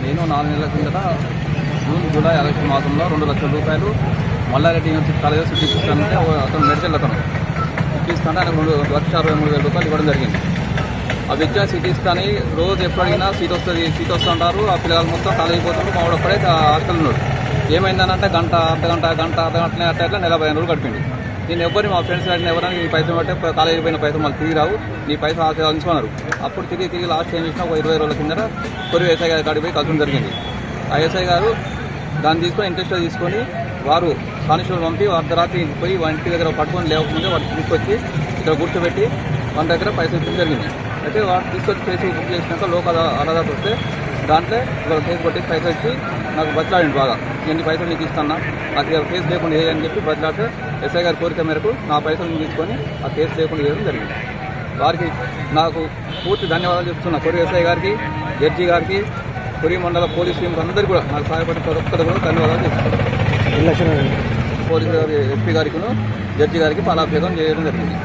నేను నాలుగు నెలల కిందట జూన్ జూలై ఆగస్టు మాసంలో రెండు లక్షల రూపాయలు మల్లారెడ్డి యూనివర్సిటీ కాలేజ్ సిటీ అతను మెడికల్ అతను. సిటీ ఆయన రెండు లక్ష అరవై మూడు వేల రూపాయలు ఇవ్వడం జరిగింది. ఆ ఇచ్చిన సిటీ రోజు ఎప్పుడైనా సీట్ వస్తుంది సీట్ వస్తుంటారు. ఆ పిల్లలు మొత్తం కాలేజీ పోతున్నారు. మా ఒక్కడే హాస్టల్ ఉన్నాడు. ఏమైందనంటే గంట అర్ధ గంట గంట అర్ధ గంట అట్లా నెల పదిహేను రోజులు గడిపింది నేను ఎవరిని మా ఫ్రెండ్స్ అడిగిన ఎవరైనా నీ పైసలు పట్టే కాలేజీ పోయిన పైసలు మళ్ళీ తిరిగి రావు. నీ పైసలు ఆశించుకున్నారు అప్పుడు తిరిగి తిరిగి లాస్ట్ ఏం చేసినా ఒక ఇరవై రోజుల కిందట కొరి ఎస్ఐ గారి కాడికి పోయి కలవడం జరిగింది. ఆ ఎస్ఐ గారు దాన్ని తీసుకొని ఇంట్రెస్ట్లో తీసుకొని వారు కానిస్టేబుల్ పంపి అర్ధరాత్రి పోయి వారి ఇంటి దగ్గర పట్టుకొని లేవకముందే వాటిని తీసుకొచ్చి ఇక్కడ గుర్తుపెట్టి మన దగ్గర పైసలు ఇవ్వడం జరిగింది. అయితే వాళ్ళు తీసుకొచ్చి కేసు బుక్ చేసినాక లోకల్ అదాలత్ వస్తే దాంట్లో ఇవాళ కేసు కొట్టి పైసలు ఇచ్చి నాకు బతిలాడింది బాగా. ఎన్ని పైసలు నీకు ఇస్తాను? నాకు ఇవాళ కేసు లేకుండా ఏదని చెప్పి బతిలాడితే ఎస్ఐ గారి కోరిక మేరకు నా పైసలు తీసుకొని ఆ కేసు లేకుండా వేయడం జరిగింది. వారికి నాకు పూర్తి ధన్యవాదాలు చెప్తున్నా కొరి ఎస్ఐ గారికి జడ్జి గారికి కొరి మండల పోలీస్ టీం అందరికీ కూడా నాకు సహాయపడిన ప్రతి ఒక్కరు కూడా ధన్యవాదాలు చెప్తున్నాను. పోలీసు గారి ఎస్పీ గారికి జడ్జి గారికి పాలాభిషేకం చేయడం జరిగింది.